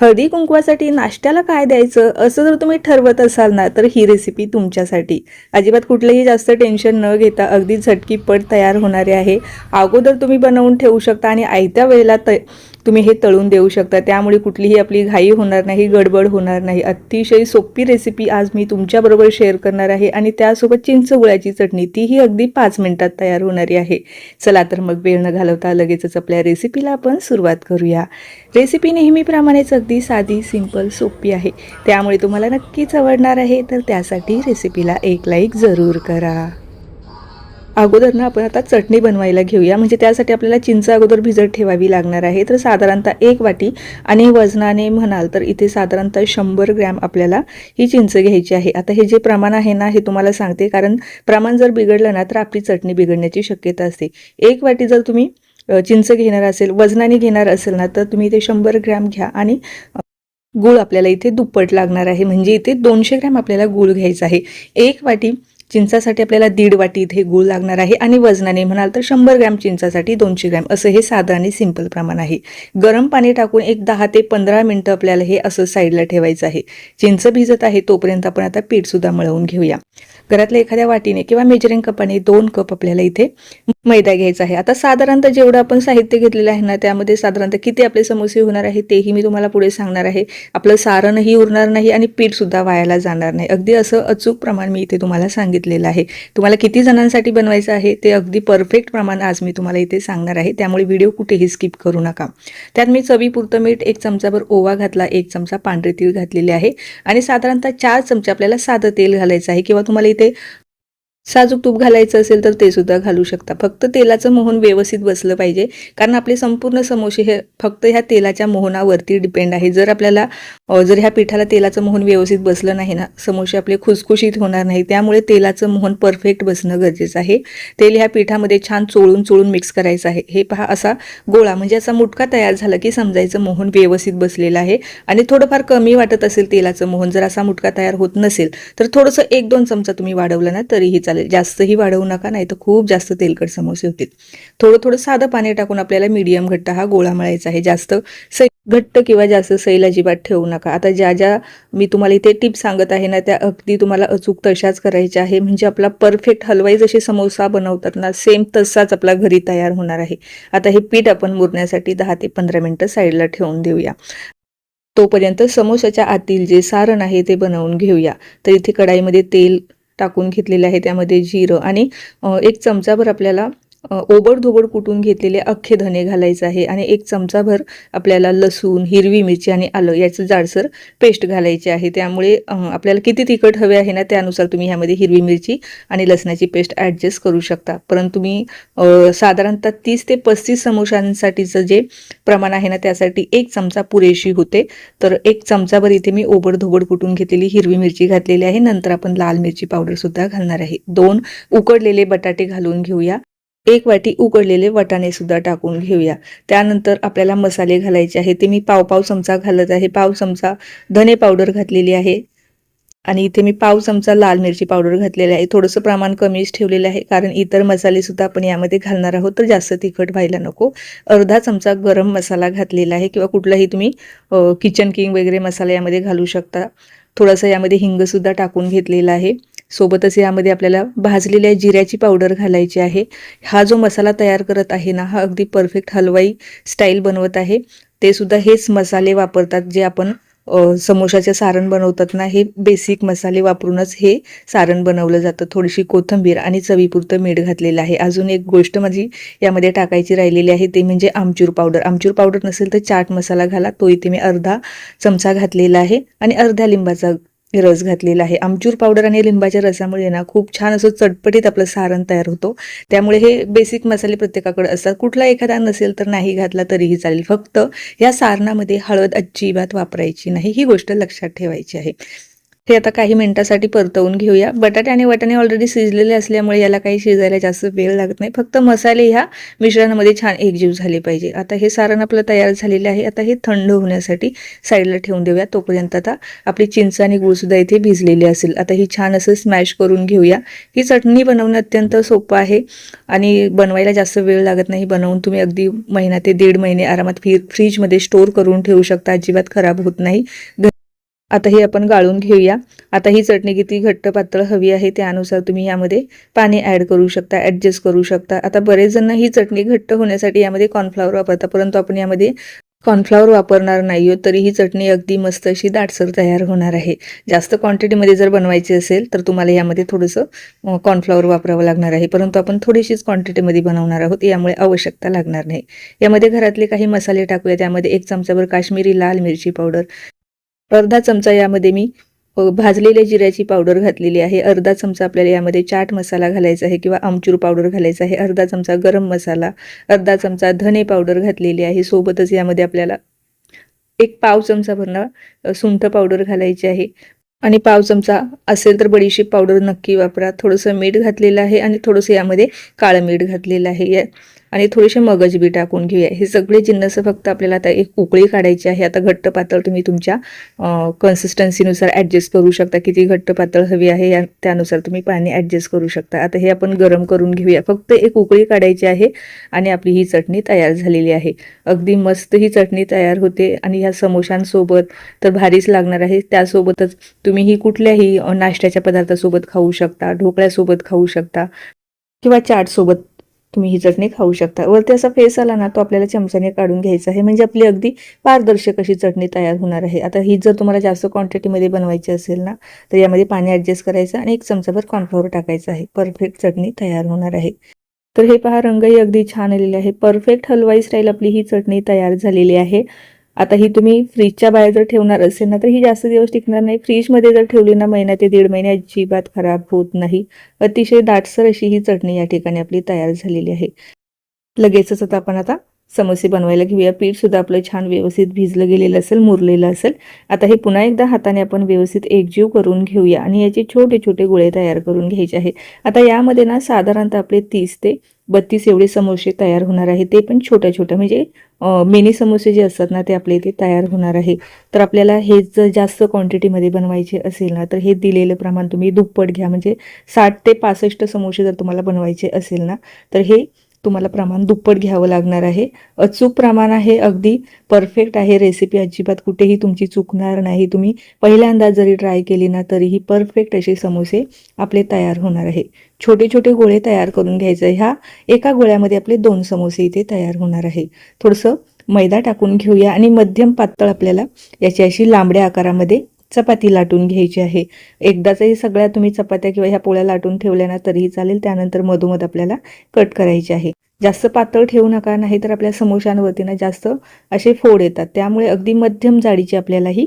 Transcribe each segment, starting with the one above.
हळदी कुंकवासाठी नाश्त्याला काय द्यायचं? असं जर तुम्ही ठरवत असाल ना तर ही रेसिपी तुमच्यासाठी. अजिबात कुठलंही जास्त टेन्शन न घेता अगदी झटकीपट तयार होणारे आहे. अगोदर तुम्ही बनवून ठेवू शकता आणि आयत्या वेळेला त तुम्ही हे तळून देऊ शकता. त्यामुळे कुठलीही आपली घाई होणार नाही गडबड होणार नाही. अतिशय सोपी रेसिपी आज मी तुमच्याबरोबर शेअर करणार आहे आणि त्यासोबत चिंचगुळाची चटणी. तीही अगदी पाच मिनिटात तयार होणारी आहे. चला तर मग वेळ न घालवता लगेचच आपल्या रेसिपीला आपण सुरुवात करूया. रेसिपी नेहमीप्रमाणेच अगदी साधी सिंपल सोपी आहे. त्यामुळे तुम्हाला नक्कीच आवडणार आहे तर त्यासाठी रेसिपीला एक लाईक जरूर करा. अगोदर ना आपण आता चटणी बनवायला घेऊया. म्हणजे त्यासाठी आपल्याला चिंच अगोदर भिजत ठेवावी लागणार आहे. तर साधारणतः एक वाटी आणि वजनाने म्हणाल तर इथे साधारणतः शंभर ग्रॅम आपल्याला ही चिंच घ्यायची आहे. आता हे जे प्रमाण आहे ना हे तुम्हाला सांगते. कारण प्रमाण जर बिघडलं ना तर आपली चटणी बिघडण्याची शक्यता असते. एक वाटी जर तुम्ही चिंच घेणार असेल वजनाने घेणार असेल ना तर तुम्ही इथे शंभर ग्रॅम घ्या आणि गूळ आपल्याला इथे दुप्पट लागणार आहे. म्हणजे इथे दोनशे ग्रॅम आपल्याला गूळ घ्यायचा आहे. एक वाटी चिंचासाठी आपल्याला दीड वाटी इथे गूळ लागणार आहे आणि वजनाने म्हणाल तर शंभर ग्रॅम चिंचासाठी दोनशे ग्रॅम. असं हे साधं आणि सिंपल प्रमाण आहे. गरम पाणी टाकून एक दहा ते पंधरा मिनटं आपल्याला हे असं साईडला ठेवायचं आहे. चिंच भिजत आहे तोपर्यंत आपण आता पीठसुद्धा मळवून घेऊया. घरातल्या एखाद्या वाटीने किंवा मेजरिंग कपाने दोन कप आपल्याला इथे मैदा घ्यायचा आहे. आता साधारणतः जेवढं आपण साहित्य घेतलेलं आहे ना त्यामध्ये साधारणतः किती आपले समोसे होणार आहे तेही मी तुम्हाला पुढे सांगणार आहे. आपलं सारणही उरणार नाही आणि पीठसुद्धा वायाला जाणार नाही. अगदी असं अचूक प्रमाण मी इथे तुम्हाला सांगितलेलं आहे. तुम्हाला किती जणांसाठी बनवायचं आहे ते अगदी परफेक्ट प्रमाण आज मी तुम्हाला इथे सांगणार आहे. त्यामुळे व्हिडिओ कुठेही स्किप करू नका. त्यात मी चवीपुरतं मीठ एक चमचाभर ओवा घातला एक चमचा पांढरे तीळ घातलेले आहे. आणि साधारणतः चार चमचे आपल्याला साधं तेल घालायचं आहे. किंवा तुम्हाला इथे साजूक तूप घालायचं असेल तर ते सुद्धा घालू शकता. फक्त तेलाचं मोहन व्यवस्थित बसलं पाहिजे. कारण आपले संपूर्ण समोसे हे फक्त ह्या तेलाच्या मोहनावरती डिपेंड आहे. जर आपल्याला जर ह्या पिठाला तेलाचं मोहन व्यवस्थित बसलं नाही ना समोसे आपले खुसखुशीत होणार नाही. त्यामुळे तेलाचं मोहन परफेक्ट बसणं गरजेचं आहे. तेल ह्या पिठामध्ये छान चोळून चोळून मिक्स करायचं आहे. हे पहा असा गोळा म्हणजे असा मुटका तयार झाला की समजायचं मोहन व्यवस्थित बसलेलं आहे. आणि थोडंफार कमी वाटत असेल तेलाचं मोहन जर असा मुटका तयार होत नसेल तर थोडंसं एक दोन चमचा तुम्ही वाढवलं ना तरीही चालेल. जास्तही वाढवू नका नाही तर खूप जास्त तेलकट समोसे होतील. थोडं थोडं साधं पाणी टाकून आपल्याला मीडियम घट्ट हा गोळा मळायचा आहे. जास्त सै घट्ट किंवा जास्त सैल अजिबात ठेवू नका. आता ज्या ज्या मी तुम्हाला इथे टिप्स सांगत आहे ना त्या अगदी तुम्हाला अचूक तशाच करायच्या आहे. म्हणजे आपला परफेक्ट हलवाई जसे समोसा बनवतात ना सेम तसाच आपला घरी तयार होणार आहे. आता हे पीठ आपण मुरण्यासाठी दहा ते पंधरा मिनटं साईडला ठेवून देऊया. तोपर्यंत समोसाच्या आतील जे सारण आहे ते बनवून घेऊया. तर इथे कढाईमध्ये तेल टाकून घेतलेले आहे. त्यामध्ये जिरं आणि एक चमचाभर आपल्याला ओबडधोबड कुटून घेतलेले अख्खे धने घालायचं आहे आणि एक चमचाभर आपल्याला लसूण हिरवी मिरची आणि आलं याचं जाडसर पेस्ट घालायची आहे. त्यामुळे आपल्याला किती तिखट हवे आहे ना त्यानुसार तुम्ही ह्यामध्ये हिरवी मिरची आणि लसणाची पेस्ट ॲडजस्ट करू शकता. परंतु मी साधारणतः तीस ते पस्तीस समोशांसाठीचं जे प्रमाण आहे ना त्यासाठी एक चमचा पुरेशी होते. तर एक चमचाभर इथे मी ओबडधोबड कुटून घेतलेली हिरवी मिरची घातलेली आहे. नंतर आपण लाल मिरची पावडरसुद्धा घालणार आहे. दोन उकडलेले बटाटे घालून घेऊया. एक वाटी उकडलेले वटाणे सुद्धा टाकून घेऊया. त्यानंतर आपल्याला मसाले घालायचे आहे ते मी पाव पाव चमचा घालत आहे. पाव चमचा धने पावडर घातलेली आहे. आणि इथे मी पाव चमचा लाल मिरची पावडर घातलेली आहे. थोडंसं प्रमाण कमीच ठेवलेलं आहे. कारण इतर मसाले सुद्धा आपण यामध्ये घालणार आहोत. तर जास्त तिखट व्हायला नको. अर्धा चमचा गरम मसाला घातलेला आहे किंवा कुठलाही तुम्ही किचन किंग वगैरे मसाला यामध्ये घालू शकता. थोडंसं यामध्ये हिंगसुद्धा टाकून घेतलेला आहे. सोबतच यामध्ये आपल्याला भाजलेल्या जिऱ्याची पावडर घालायची आहे. हा जो मसाला तयार करत आहे ना हा अगदी परफेक्ट हलवाई स्टाईल बनवत आहे. ते सुद्धा हेच मसाले वापरतात जे आपण समोशाचे सारण बनवतात ना हे बेसिक मसाले वापरूनच हे सारण बनवलं जातं. थोडीशी कोथिंबीर आणि चवीपुरतं मीठ घातलेलं आहे. अजून एक गोष्ट माझी यामध्ये टाकायची राहिलेली आहे ते म्हणजे आमचूर पावडर. आमचूर पावडर नसेल तर चाट मसाला घाला तो इथे मी अर्धा चमचा घातलेला आहे. आणि अर्ध्या लिंबाचा रस घातलेला आहे. आमचूर पावडर आणि लिंबाच्या रसामुळे ना खूप छान असं चटपटीत आपलं सारण तयार होतो. त्यामुळे हे बेसिक मसाले प्रत्येकाकडे असतात. कुठला एखादा नसेल तर नाही घातला तरीही चालेल. फक्त या सारणामध्ये हळद अजिबात वापरायची नाही. ही गोष्ट लक्षात ठेवायची आहे. हे आता काही मिनिटासाठी परतवून घेऊया. बटाटे आणि वाटाणे ऑलरेडी शिजलेले असल्यामुळे याला काही शिजायला जास्त वेळ लागत नाही. फक्त मसाले ह्या मिश्रणामध्ये छान एकजीव झाले पाहिजे. आता हे सारण आपलं तयार झालेलं आहे. आता हे थंड होण्यासाठी साईडला ठेवून देऊया. तोपर्यंत आता आपली चिंच आणि गुळसुद्धा इथे भिजलेली असेल. आता ही छान असं स्मॅश करून घेऊया. ही चटणी बनवणं अत्यंत सोपं आहे आणि बनवायला जास्त वेळ लागत नाही. बनवून तुम्ही अगदी महिना ते दीड महिने आरामात फ्री फ्रीजमध्ये स्टोअर करून ठेवू शकता. अजिबात खराब होत नाही. आता हे आपण गाळून घेऊया. आता ही चटणी किती घट्ट पातळ हवी आहे त्यानुसार तुम्ही यामध्ये पाणी ॲड करू शकता ॲडजस्ट करू शकता. आता बरेच जण ही चटणी घट्ट होण्यासाठी यामध्ये कॉर्नफ्लॉवर वापरता परंतु आपण यामध्ये कॉर्नफ्लॉवर वापरणार नाही आहोत तरी ही चटणी अगदी मस्त अशी दाटसर तयार होणार आहे. जास्त क्वांटिटीमध्ये जर बनवायची असेल तर तुम्हाला यामध्ये थोडंसं कॉर्नफ्लॉवर वापरावं लागणार आहे. परंतु आपण थोडीशीच क्वांटिटीमध्ये बनवणार आहोत यामुळे आवश्यकता लागणार नाही. यामध्ये घरातले काही मसाले टाकूया त्यामध्ये एक चमचाभर काश्मीरी लाल मिरची पावडर अर्धा चमचा यामध्ये मी भाजलेल्या जिऱ्याची पावडर घातलेली आहे. अर्धा चमचा आपल्याला यामध्ये चाट मसाला घालायचा आहे किंवा आमचूर पावडर घालायचा आहे. अर्धा चमचा गरम मसाला अर्धा चमचा धने पावडर घातलेली आहे. सोबतच यामध्ये आपल्याला एक पाव चमचा भरणं सुंठ पावडर घालायची आहे. आणि पाव चमचा असेल तर बडीशेप पावडर नक्की वापरा. थोडंसं मीठ घातलेलं आहे आणि थोडंसं यामध्ये काळं मीठ घातलेलं आहे. या आणि थोडेसे मगज बी टाकून घेऊया. हे सगळे जिन्नस फक्त आपल्याला आता एक उकळी काढायची आहे. आता घट्ट पातळ तुम्ही तुमच्या कन्सिस्टन्सीनुसार ॲडजस्ट करू शकता. किती घट्ट पातळ हवी आहे या त्यानुसार तुम्ही पाणी ॲडजस्ट करू शकता. आता हे आपण गरम करून घेऊया. फक्त एक उकळी काढायची आहे आणि आपली ही चटणी तयार झालेली आहे. अगदी मस्त ही चटणी तयार होते आणि ह्या समोशांसोबत तर भारीच लागणार आहे. त्यासोबतच तुम्ही ही कुठल्याही नाश्त्याच्या पदार्थासोबत खाऊ शकता ढोकळ्यासोबत खाऊ शकता किंवा चाटसोबत तुम्ही ही चटणी खाऊ शकता. वरती असा फेस आला ना तो आपल्याला चमच्याने काढून घ्यायचा आहे. म्हणजे आपली अगदी पारदर्शक अशी चटणी तयार होणार आहे. आता ही जर तुम्हाला जास्त क्वांटिटीमध्ये बनवायची असेल ना तर यामध्ये पाणी ॲडजस्ट करायचं आणि एक चमचाभर कॉर्नफ्लॉवर टाकायचं आहे. परफेक्ट चटणी तयार होणार आहे. तर हे पहा रंगही अगदी छान आलेले आहे. परफेक्ट हलवाई स्टाईल आपली ही चटणी तयार झालेली आहे. आता ही तुम्ही फ्रीजच्या बाहेर जर ठेवणार असेल ना तर ही जास्त दिवस टिकणार नाही. फ्रीजमध्ये जर ठेवली ना महिना ते दीड महिने अजिबात खराब होत नाही. अतिशय दाटसर अशी ही चटणी या ठिकाणी आपली तयार झालेली आहे. लगेचच आता आपण आता समोसे बनवायला घेऊया. पीठसुद्धा आपलं छान व्यवस्थित भिजलं गेलेलं असेल मुरलेलं असेल. आता हे पुन्हा एकदा हाताने आपण व्यवस्थित एकजीव करून घेऊया आणि याचे छोटे छोटे गोळे तयार करून घ्यायचे आहे आता यामध्ये ना साधारणतः आपले तीस ते बत्तीस एवढे समोसे तयार होणार आहे ते पण छोट्या छोट्या म्हणजे मिनी समोसे जे असतात ना ते आपले इथे तयार होणार आहे. तर आपल्याला हे जर जास्त क्वांटिटीमध्ये बनवायचे असेल ना तर हे दिलेलं प्रमाण तुम्ही दुप्पट घ्या. म्हणजे साठ ते पासष्ट समोसे जर तुम्हाला बनवायचे असेल ना तर हे तुम्हाला प्रमाण दुप्पट घ्यावं लागणार आहे. अचूक प्रमाण आहे अगदी परफेक्ट आहे रेसिपी अजिबात कुठेही तुमची चुकणार नाही. तुम्ही पहिल्यांदा जरी ट्राय केली ना तरीही परफेक्ट असे समोसे आपले तयार होणार आहे. छोटे छोटे गोळे तयार करून घ्यायचे. ह्या एका गोळ्यामध्ये आपले दोन समोसे इथे तयार होणार आहे. थोडंसं मैदा टाकून घेऊया आणि मध्यम पातळ आपल्याला याची अशी लांबड्या आकारामध्ये चपाती लाटून घ्यायची आहे. एकदाचही सगळ्या तुम्ही चपात्या किंवा ह्या पोळ्या लाटून ठेवल्या ना तरीही चालेल. त्यानंतर मधोमध आपल्याला कट करायची आहे. जास्त पातळ ठेवू नका नाही तर आपल्या समोशांवरती ना जास्त असे फोड येतात. त्यामुळे अगदी मध्यम जाडीची आपल्याला ही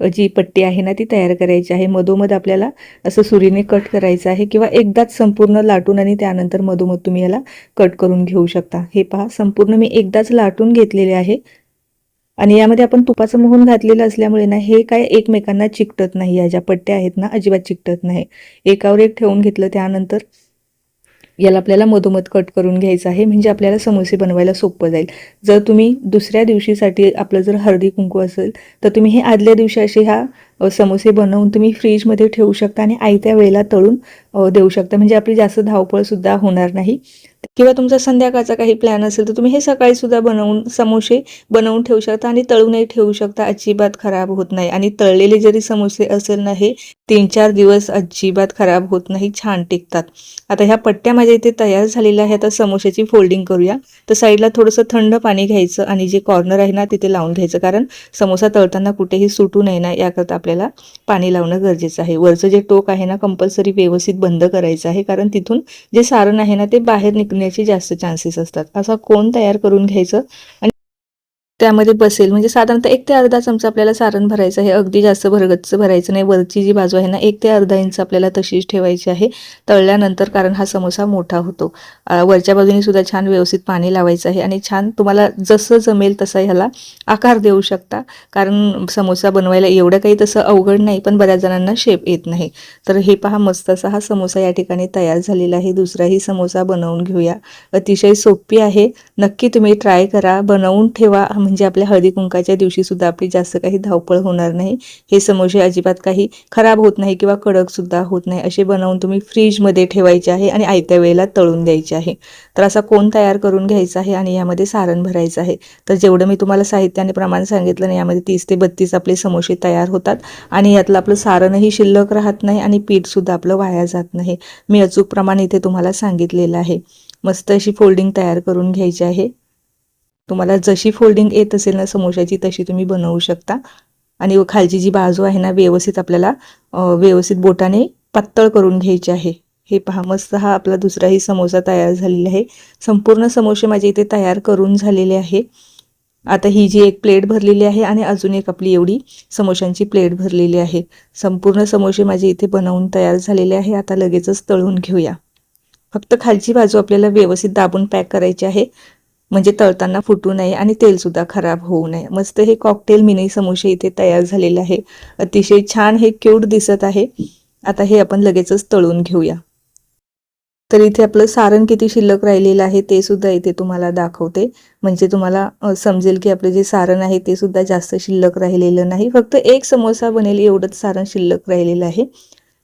जी पट्टी आहे ना ती तयार करायची आहे. मधोमध आपल्याला असं सुरीने कट करायचं आहे किंवा एकदाच संपूर्ण लाटून आणि त्यानंतर मधोमध तुम्ही याला कट करून घेऊ शकता. हे पहा संपूर्ण मी एकदाच लाटून घेतलेले आहे. आणि यामध्ये आपण तुपाचं मोहन घातलेलं असल्यामुळे ना हे काय एकमेकांना चिकटत नाही. या ज्या पट्ट्या आहेत ना अजिबात चिकटत नाही. एकावर एक ठेवून घेतलं त्यानंतर याला आपल्याला मधोमध कट करून घ्यायचं आहे. म्हणजे आपल्याला समोसे बनवायला सोपं जाईल. जर तुम्ही दुसऱ्या दिवशीसाठी आपलं जर हळदी कुंकू असेल तर तुम्ही हे आदल्या दिवशी असे ह्या समोसे बनवून तुम्ही फ्रीजमध्ये ठेवू शकता आणि आयत्या वेळेला तळून देऊ शकता. म्हणजे आपली जास्त धावपळसुद्धा होणार नाही. किंवा तुमचा संध्याकाळचा काही प्लॅन असेल तर तुम्ही हे सकाळी सुद्धा बनवून समोसे बनवून ठेवू शकता आणि तळूनही ठेवू शकता. अजिबात खराब होत नाही. आणि तळलेले जरी समोसे असेल ना हे तीन चार दिवस अजिबात खराब होत नाही. छान टिकतात. आता ह्या पट्ट्या माझ्या इथे तयार झालेल्या आहे आता समोशाची फोल्डिंग करूया. तर साईडला थोडंसं थंड पाणी घ्यायचं आणि जे कॉर्नर आहे ना तिथे लावून घ्यायचं. कारण समोसा तळताना कुठेही सुटू नये ना याकरता आपल्याला पाणी लावणं गरजेचं आहे. वरचं जे टोक आहे ना कंपल्सरी व्यवस्थित बंद करायचं आहे. कारण तिथून जे सारण आहे ना ते बाहेर निघण्याचे जास्त चान्सेस असतात. असा कोण तयार करून घ्यायचं? आणि त्यामध्ये बसेल. म्हणजे साधारणतः एक ते अर्धा चमचा आपल्याला सारण भरायचं आहे. अगदी जास्त भरगच्च भरायचं नाही. वरची जी बाजू आहे ना एक ते अर्धा इंच आपल्याला तशीच ठेवायची आहे. तळल्यानंतर कारण हा समोसा मोठा होतो. वरच्या बाजूने सुद्धा छान व्यवस्थित पाणी लावायचं आहे आणि छान तुम्हाला जसं जमेल तसा ह्याला आकार देऊ शकता. कारण समोसा बनवायला एवढं काही तसं अवघड नाही पण बऱ्याच जणांना शेप येत नाही. तर हे पहा मस्त असा हा समोसा या ठिकाणी तयार झालेला आहे. दुसराही समोसा बनवून घेऊया. अतिशय सोपी आहे. नक्की तुम्ही ट्राय करा. बनवून ठेवा. म्हणजे आपल्या हळदी कुंकाच्या दिवशी सुद्धा आपली जास्त काही धावपळ होणार नाही. हे समोसे अजिबात काही खराब होत नाही किंवा कडक सुद्धा होत नाही. असे बनवून तुम्ही फ्रीजमध्ये ठेवायचे आहे आणि आयत्या वेळेला तळून द्यायचे आहे. तर असा कोण तयार करून घ्यायचा आहे आणि यामध्ये सारण भरायचं आहे? तर जेवढं मी तुम्हाला साहित्य आणि प्रमाण सांगितलं ना यामध्ये तीस ते बत्तीस आपले समोसे तयार होतात. आणि यातलं आपलं सारणही शिल्लक राहत नाही आणि पीठसुद्धा आपलं वाया जात नाही. मी अचूक प्रमाण इथे तुम्हाला सांगितलेलं आहे. मस्त अशी फोल्डिंग तयार करून घ्यायची आहे. तुम्हाला जशी फोल्डिंग येत असेल ना समोशाची तशी तुम्ही बनवू शकता. आणि खालची जी बाजू आहे ना व्यवस्थित आपल्याला व्यवस्थित बोटाने पातळ करून घ्यायची आहे. हे पहा मस्त हा आपला दुसराही समोसा तयार झालेला आहे. संपूर्ण समोसे माझे इथे तयार करून झालेले आहे. आता ही जी एक प्लेट भरलेली आहे आणि अजून एक आपली एवढी समोशांची प्लेट भरलेली आहे. संपूर्ण समोसे माझे इथे बनवून तयार झालेले आहे. आता लगेचच तळून घेऊया. फक्त खालची बाजू आपल्याला व्यवस्थित दाबून पॅक करायची आहे. म्हणजे तळताना फुटू नये आणि तेलसुद्धा खराब होऊ नये. मस्त हे कॉकटेल मिनी समोसे इथे तयार झालेले आहे. अतिशय छान हे क्यूट दिसत आहे. आता हे आपण लगेचच तळून घेऊया. तर इथे आपलं सारण किती शिल्लक राहिलेलं आहे ते सुद्धा इथे तुम्हाला दाखवते. म्हणजे तुम्हाला समजेल की आपलं जे सारण आहे ते सुद्धा जास्त शिल्लक राहिलेलं नाही. फक्त एक समोसा बनेल एवढंच सारण शिल्लक राहिलेलं आहे.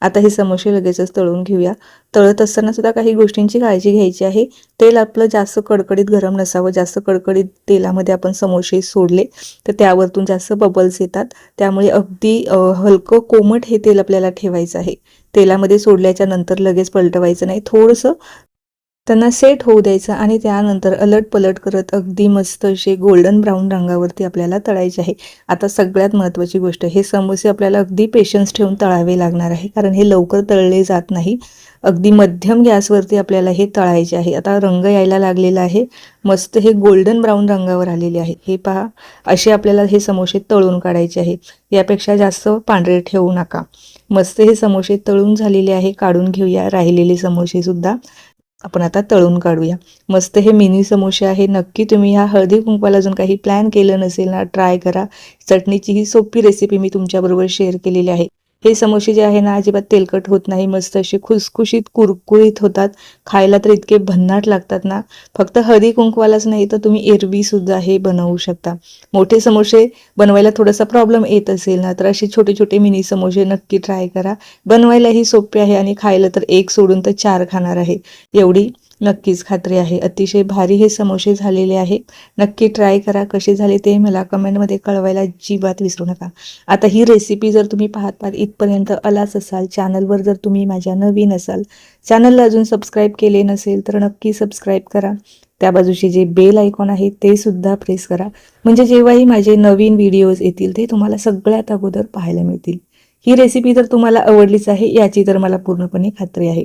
आता हे समोसे लगेचच तळून घेऊया. तळत असताना सुद्धा काही गोष्टींची काळजी घ्यायची आहे. तेल आपलं जास्त कडकडीत गरम नसावं. जास्त कडकडीत तेलामध्ये आपण समोसे सोडले तर त्यावरतून जास्त बबल्स येतात. त्यामुळे अगदी हलकं कोमट हे तेल आपल्याला ठेवायचं आहे. तेलामध्ये सोडल्याच्या नंतर लगेच पलटवायचं नाही. थोडंसं त्यांना सेट होऊ द्यायचं आणि त्यानंतर अलट पलट करत अगदी मस्त असे गोल्डन ब्राऊन रंगावरती आपल्याला तळायचे आहे. आता सगळ्यात महत्त्वाची गोष्ट हे समोसे आपल्याला अगदी पेशन्स ठेवून तळावे लागणार आहे. कारण हे लवकर तळले जात नाही. अगदी मध्यम गॅसवरती आपल्याला हे तळायचे आहे. आता रंग यायला लागलेला आहे. मस्त हे गोल्डन ब्राऊन रंगावर आलेले आहे. हे पहा असे आपल्याला हे समोसे तळून काढायचे आहे. यापेक्षा जास्त पांढरे ठेवू नका. मस्त हे समोसे तळून झालेले आहे. काढून घेऊया. राहिलेले समोसे सुद्धा. आपण आता तळून काढूया. मस्त हे मिनी समोसे आहे. नक्की तुम्ही ह्या हळदी कुंकवाला अजून काही प्लॅन केलं नसेल ना ट्राय करा. चटणीची ही सोपी रेसिपी मी तुमच्याबरोबर शेअर केलेली आहे. हे समोसे जे आहे ना अजिबात तेलकट होत नाही मस्त असे खुसखुशीत कुरकुरीत होतात. खायला तर इतके भन्नाट लागतात ना. फक्त हळदी कुंकवालाच नाही तर तुम्ही एरवी सुद्धा हे बनवू शकता. मोठे समोसे बनवायला थोडासा प्रॉब्लेम येत असेल ना तर असे छोटे छोटे मिनी समोसे नक्की ट्राय करा. बनवायलाही सोपे आहे आणि खायला तर एक सोडून तर चार खाणार आहे. एवढी नक्कीच खात्री आहे. अतिशय भारी हे समोसे झालेले आहे. नक्की ट्राय करा कसे झाले ते मला कमेंटमध्ये कळवायला अजिबात विसरू नका. आता ही रेसिपी जर तुम्ही पाहत पाहत इथपर्यंत आलाच असाल चॅनलवर जर तुम्ही माझ्या नवीन असाल चॅनलला अजून सबस्क्राईब केले नसेल तर नक्की सबस्क्राईब करा. त्या बाजूचे जे बेल आयकॉन आहे ते सुद्धा प्रेस करा. म्हणजे जेव्हाही माझे नवीन व्हिडिओज येतील ते तुम्हाला सगळ्यात अगोदर पाहायला मिळतील. ही रेसिपी जर तुम्हाला आवडलीच आहे याची तर मला पूर्णपणे खात्री आहे.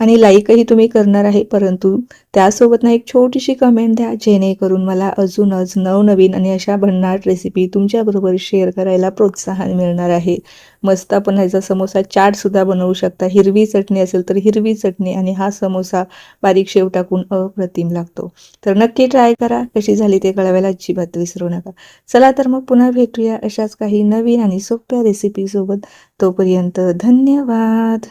आणि लाईकही तुम्ही करणार आहे परंतु त्यासोबत ना एक छोटीशी कमेंट द्या जेणेकरून मला अजूनच नवनवीन आणि अशा भन्नाट रेसिपी तुमच्याबरोबर शेअर करायला प्रोत्साहन मिळणार आहे. मस्त आपण ह्याचा समोसा चाटसुद्धा बनवू शकता. हिरवी चटणी असेल तर हिरवी चटणी आणि हा समोसा बारीक शेव टाकून अप्रतिम लागतो. तर नक्की ट्राय करा. कशी झाली ते कळवायला अजिबात विसरू नका. चला तर मग पुन्हा भेटूया अशाच काही नवीन आणि सोप्या रेसिपीसोबत तोपर्यंत धन्यवाद.